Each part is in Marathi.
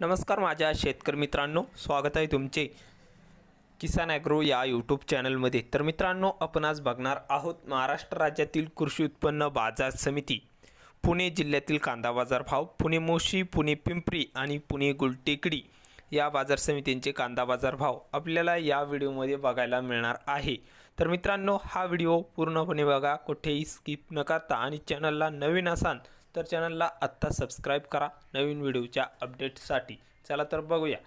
नमस्कार माझ्या शेतकरी मित्रांनो स्वागत आहे तुमचे किसान ॲग्रो या यूट्यूब चॅनलमध्ये. तर मित्रांनो आपण आज बघणार आहोत महाराष्ट्र राज्यातील कृषी उत्पन्न बाजार समिती पुणे जिल्ह्यातील कांदा बाजार भाव पुणे मोशी पुणे पिंपरी आणि पुणे गुलटेकडी या बाजार समितींचे कांदा बाजार भाव आपल्याला या व्हिडिओमध्ये बघायला मिळणार आहे. तर मित्रांनो हा व्हिडिओ पूर्णपणे बघा कुठेही स्किप न करता आणि चॅनलला नवीन असाल तर चॅनलला आत्ता सबस्क्राईब करा. नवीन व्हिडिओच्या अपडेट्ससाठी चला तर बघूया.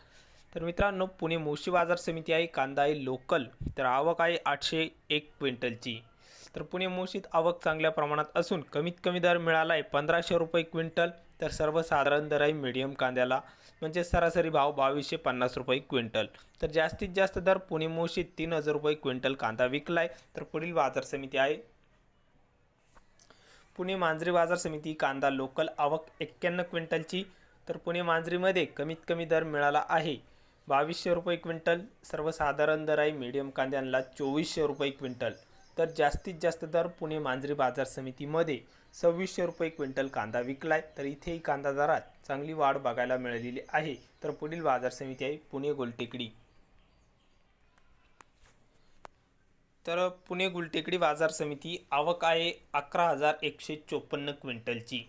तर मित्रांनो पुणे मोशी बाजार समिती आहे कांदा आहे लोकल. तर आवक आहे आठशे एक क्विंटलची. तर पुणे मोशीत आवक चांगल्या प्रमाणात असून कमीत कमी दर मिळाला आहे पंधराशे रुपये क्विंटल. तर सर्वसाधारण दर आहे मिडियम कांद्याला. म्हणजे सरासरी भाव बावीसशे पन्नास रुपये क्विंटल. तर जास्तीत जास्त दर पुणे मोशीत तीन हजार रुपये क्विंटल कांदा विकला आहे तर पुढील बाजार समिती आहे पुणे मांजरी बाजार समिती कांदा लोकल आवक एक्क्याण्णव क्विंटलची तर पुणे मांजरीमध्ये कमीत कमी दर मिळाला आहे. बावीसशे रुपये क्विंटल सर्वसाधारण दर आहे मीडियम कांद्यांना चोवीसशे रुपये क्विंटल तर जास्तीत जास्त दर पुणे मांजरी बाजार समितीमध्ये सव्वीसशे रुपये क्विंटल कांदा विकलाय तर इथेही कांदा दरात चांगली वाढ बघायला मिळालेली आहे. तर पुढील बाजार समिती आहे पुणे गोलटेकडी. तर पुणे गुलटेकडी बाजार समिती आवक आहे अकरा हजार एकशे चोपन्न क्विंटलची.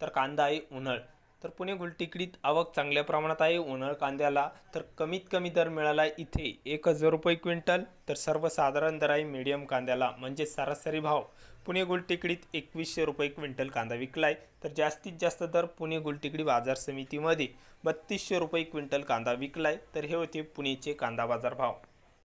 तर कांदा आहे उन्हाळ. तर पुणे गुलटेकडीत आवक चांगल्या प्रमाणात आहे उन्हाळ कांद्याला तर कमीत कमी दर मिळाला आहे इथे एक हजार रुपये क्विंटल. तर सर्वसाधारण दर आहे मीडियम कांद्याला. म्हणजे सरासरी भाव पुणे गुलटेकडीत एकवीसशे रुपये क्विंटल कांदा विकला आहे तर जास्तीत जास्त दर पुणे गुलटेकडी बाजार समितीमध्ये बत्तीसशे रुपये क्विंटल कांदा विकला आहे तर हे होते पुणेचे कांदा बाजार भाव.